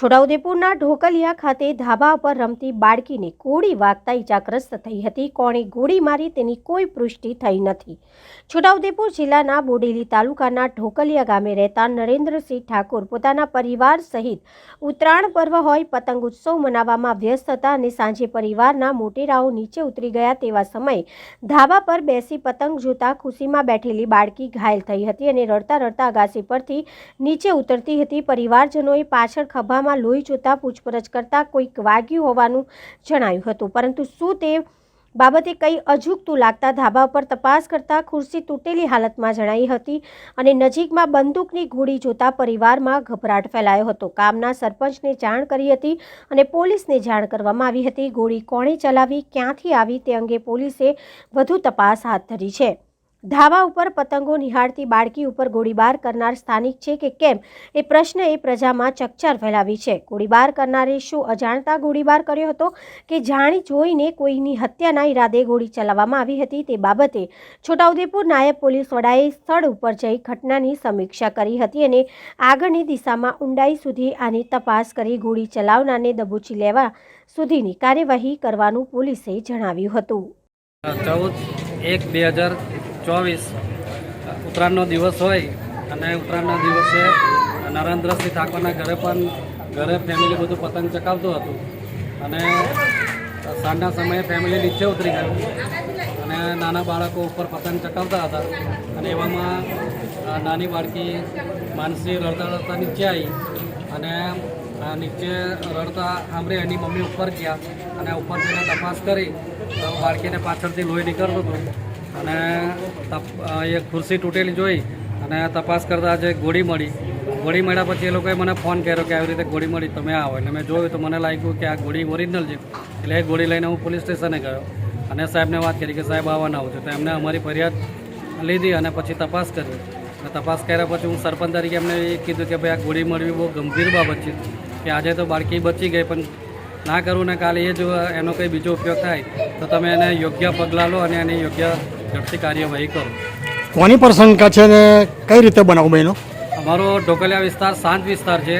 છોટાઉદેપુરના ઢોકલિયા ખાતે ધાબા પર રમતી બાળકીને ગોળી વાગતા ઇજાગ્રસ્ત થઈ હતી. કોણે ગોળી મારી તેની કોઈ પુષ્ટિ થઈ નથી. છોટાઉદેપુર જિલ્લાના બોડેલી તાલુકાના ઢોકલિયા ગામે રહેતા નરેન્દ્રસિંહ ઠાકોર પોતાના પરિવાર સહિત ઉત્તરાયણ પર્વ હોય, પતંગ ઉત્સવ મનાવવામાં વ્યસ્ત હતા અને સાંજે પરિવારના મોટેરાઓ નીચે ઉતરી ગયા તેવા સમયે ધાબા પર બેસી પતંગ જોતા ખુશીમાં બેઠેલી બાળકી ઘાયલ થઈ હતી અને રડતા રડતા અગાસી પરથી નીચે ઉતરતી હતી. પરિવારજનોએ પાછળ ખભામાં લોહી જોતા પૂછપરછ કરતા કોઈક વાગ્યું હોવાનું જણાયું હતું. પરંતુ શું તે બાબતે કંઈ અજુગતું લાગતા ધાબા પર તપાસ કરતા ખુરશી તૂટેલી હાલતમાં જણાઈ હતી અને નજીકમાં બંદૂકની ગોળી જોતા પરિવારમાં ગભરાટ ફેલાયો હતો. કામના સરપંચને જાણ કરી હતી અને પોલીસને જાણ કરવામાં આવી હતી. ગોળી કોણે ચલાવી, ક્યાંથી આવી તે અંગે પોલીસે વધુ તપાસ હાથ ધરી છે. ધાબા ઉપર પતંગો નિહાળતી બાળકી ઉપર ગોળીબાર કરનાર સ્થાનિક છે કે કેમ? એ પ્રશ્ન એ પ્રજામાં ચકચાર ફેલાવી છે. ગોળીબાર કરનારે શું અજાણતા ગોળીબાર કર્યો હતો કે જાણી જોઈને કોઈની હત્યાના ઈરાદે ગોળી ચલાવવામાં આવી હતી તે બાબતે છોટાઉદેપુર નાયબ પોલીસ વડાએ સ્થળ ઉપર જઈ ઘટનાની સમીક્ષા કરી હતી અને આગળની દિશામાં ઊંડાઈ સુધી આની તપાસ કરી ગોળી ચલાવનારને દબોચી લેવા સુધીની કાર્યવાહી કરવાનું પોલીસે જણાવ્યું હતું. ચૌદ એક બે હજાર ચોવીસ ઉત્તરાયણનો દિવસ હોય અને ઉત્તરાયણના દિવસે નરેન્દ્રસિંહ ઠાકોરના ઘરે પણ ઘરે ફેમિલી બધું પતંગ ચકાવતું હતું. અને સાંજના સમયે ફેમિલી નીચે ઉતરી ગયું અને નાના બાળકો ઉપર પતંગ ચકાવતા હતા. અને એવામાં નાની બાળકી માનસી રડતા રડતા નીચે આવી. અને નીચે રડતા સાંભળી એની મમ્મી ઉપર ગયા. અને ઉપર જઈને તપાસ કરી. તો બાળકીને પાછળથી લોહી નીકળતું હતું. અને એ ખુરશી તૂટેલી જોઈ અને તપાસ કરતાં જે ગોળી મળી. ગોળી મળ્યા પછી એ લોકોએ મને ફોન કર્યો કે આવી રીતે ગોળી મળી, તમે આવો. એટલે મેં જોયું તો મને લાગ્યું કે આ ગોળી ઓરિજિનલ છે. એટલે એ ગોળી લઈને હું પોલીસ સ્ટેશને ગયો. અને સાહેબને વાત કરી કે સાહેબ આવવાના આવું છે. તો એમને અમારી ફરિયાદ લીધી અને પછી તપાસ કરી. અને તપાસ કર્યા પછી હું સરપંચ તરીકે એમને એ કીધું કે ભાઈ આ ગોળી મળવી બહુ ગંભીર બાબત છે. કે આજે તો બાળકી બચી ગઈ, પણ ના કરવું ને કાલે એ જો એનો કંઈ બીજો ઉપયોગ થાય, તો તમે એને યોગ્ય પગલાં લો અને એની યોગ્ય ઝડપી કાર્યવાહી કરો. કોની પર શંકા છે ને કઈ રીતે બનાવ બન્યો અમારો ઢોકલિયા વિસ્તાર શાંત વિસ્તાર છે.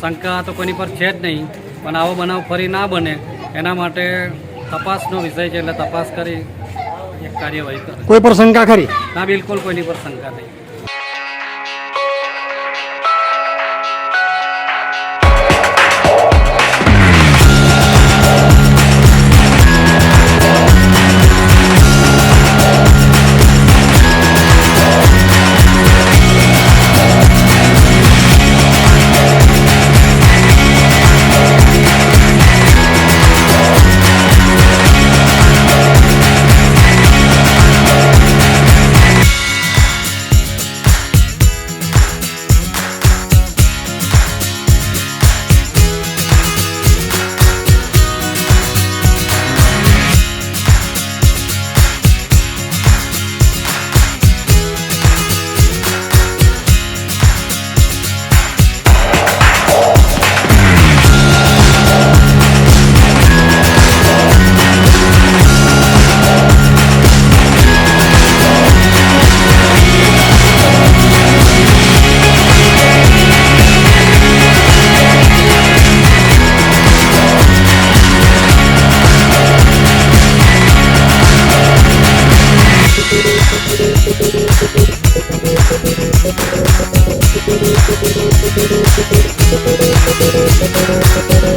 શંકા તો કોની પર છે જ નહીં પણ આવો બનાવ ફરી ના બને એના માટે તપાસનો વિષય છે એટલે તપાસ કરી એક કાર્યવાહી કરે. કોઈ પર શંકા ખરી? ના બિલકુલ કોઈની પર શંકા નહીં.